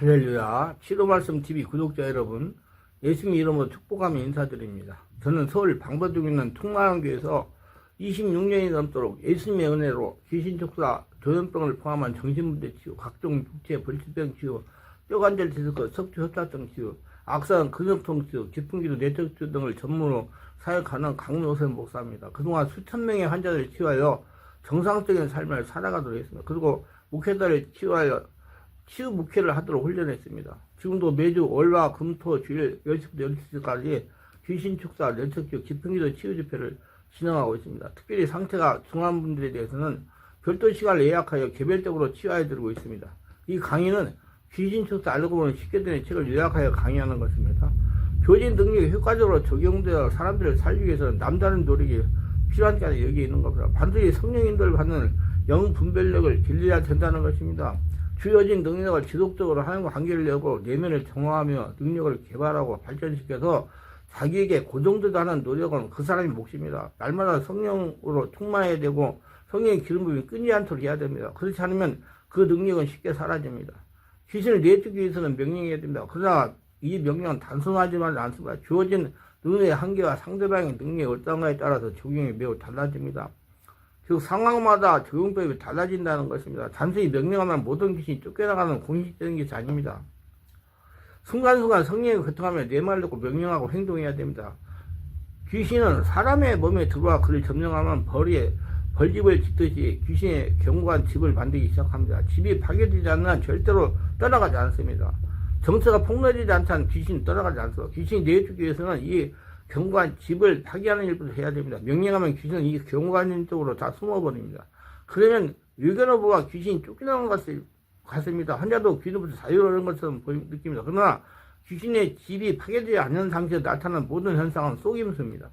할렐루야. 치료말씀 TV 구독자 여러분, 예수님 이름으로 축복하며 인사드립니다. 저는 서울 중에 있는 통마원교에서 26년이 넘도록 예수님의 은혜로 귀신촉사, 조현병을 포함한 정신문제 치유, 각종 육체 벌치병 치유, 뼈관절 디스크, 석주 협착증 치유, 악성 근육통 치유, 기풍기도 내적 치유 등을 전문으로 사역하는 강노선 목사입니다. 그동안 수천 명의 환자들을 치유하여 정상적인 삶을 살아가도록 했습니다. 그리고 목회자를 치유하여 치유 목회를 하도록 훈련했습니다. 지금도 매주 월화 금 토 주일 10시부터 12시까지 귀신 축사 연척교 기풍기도 치유 집회를 진행하고 있습니다. 특별히 상태가 중한 분들에 대해서는 별도 시간을 예약하여 개별적으로 치유해 드리고 있습니다. 이 강의는 귀신 축사 알고 보면 쉽게 되는 책을 요약하여 강의하는 것입니다. 교진 능력이 효과적으로 적용되어 사람들을 살리기 위해서는 남다른 노력이 필요한 게 여기 있는 겁니다. 반드시 성령님들 받는 영 분별력을 길러야 된다는 것입니다. 주어진 능력을 지속적으로 하나님과 관계를 내고 내면을 정화하며 능력을 개발하고 발전시켜서 자기에게 고정되지 않은 노력은 그 사람의 몫입니다. 날마다 성령으로 충만해야 되고 성령의 기름 부음이 끊이지 않도록 해야 됩니다. 그렇지 않으면 그 능력은 쉽게 사라집니다. 귀신을 내쫓기 위해서는 명령해야 됩니다. 그러나 이 명령은 단순하지만 않습니다. 주어진 눈의 한계와 상대방의 능력이 어떤가에 따라서 적용이 매우 달라집니다. 즉 상황마다 적용법이 달라진다는 것입니다. 단순히 명령하면 모든 귀신이 쫓겨나가는 공식적인 것이 아닙니다. 순간순간 성령이 고통하며 내 말을 듣고 명령하고 행동해야 됩니다. 귀신은 사람의 몸에 들어와 그를 점령하면 벌에 벌집을 짓듯이 귀신의 견고한 집을 만들기 시작합니다. 집이 파괴되지 않는 한 절대로 떠나가지 않습니다. 정서가 폭로되지 않다는 귀신이 떠나가지 않습니다. 귀신이 내주기 위해서는 이 견고한 집을 파괴하는 일부터 해야 됩니다. 명령하면 귀신은 이 견고한 쪽으로 다 숨어버립니다. 그러면 유견어부가 귀신이 쫓겨나는 것을 같습니다. 환자도 귀로부터 자유로운 것처럼 느낍니다. 그러나 귀신의 집이 파괴되지 않는 상태에서 나타나는 모든 현상은 속임수입니다.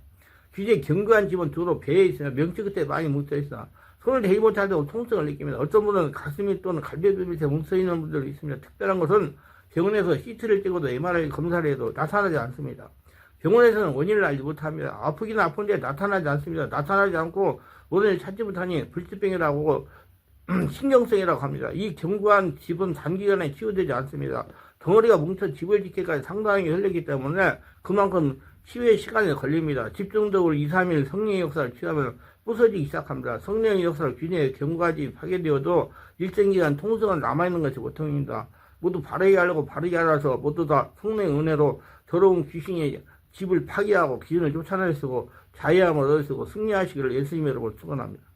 귀신의 견고한 집은 주로 배에 있으며 명치 끝에 많이 뭉쳐있어 손을 대지 못하고 통증을 느낍니다. 어떤 분은 가슴이 또는 갈비뼈 밑에 뭉쳐있는 분들이 있습니다. 특별한 것은 병원에서 CT를 찍어도 MRI 검사를 해도 나타나지 않습니다. 병원에서는 원인을 알지 못합니다. 아프기는 아픈데 나타나지 않습니다. 나타나지 않고 원인을 찾지 못하니 불치병이라고 신경성이라고 합니다. 이 견고한 집은 단기간에 치유되지 않습니다. 덩어리가 뭉쳐 집을 짓기까지 상당히 흘리기 때문에 그만큼 치유의 시간이 걸립니다. 집중적으로 2, 3일 성령의 역사를 취하면 부서지기 시작합니다. 성령의 역사를 균형에 견고하지 파괴되어도 일정 기간 통증은 남아있는 것이 보통입니다. 모두 바르게 하려고 바르게 알아서 모두 다 성령의 은혜로 더러운 귀신의 집을 파괴하고 귀신을 쫓아낼 쓰고 자유함을 얻으시고 승리하시기를 예수님의 이름으로 축원합니다.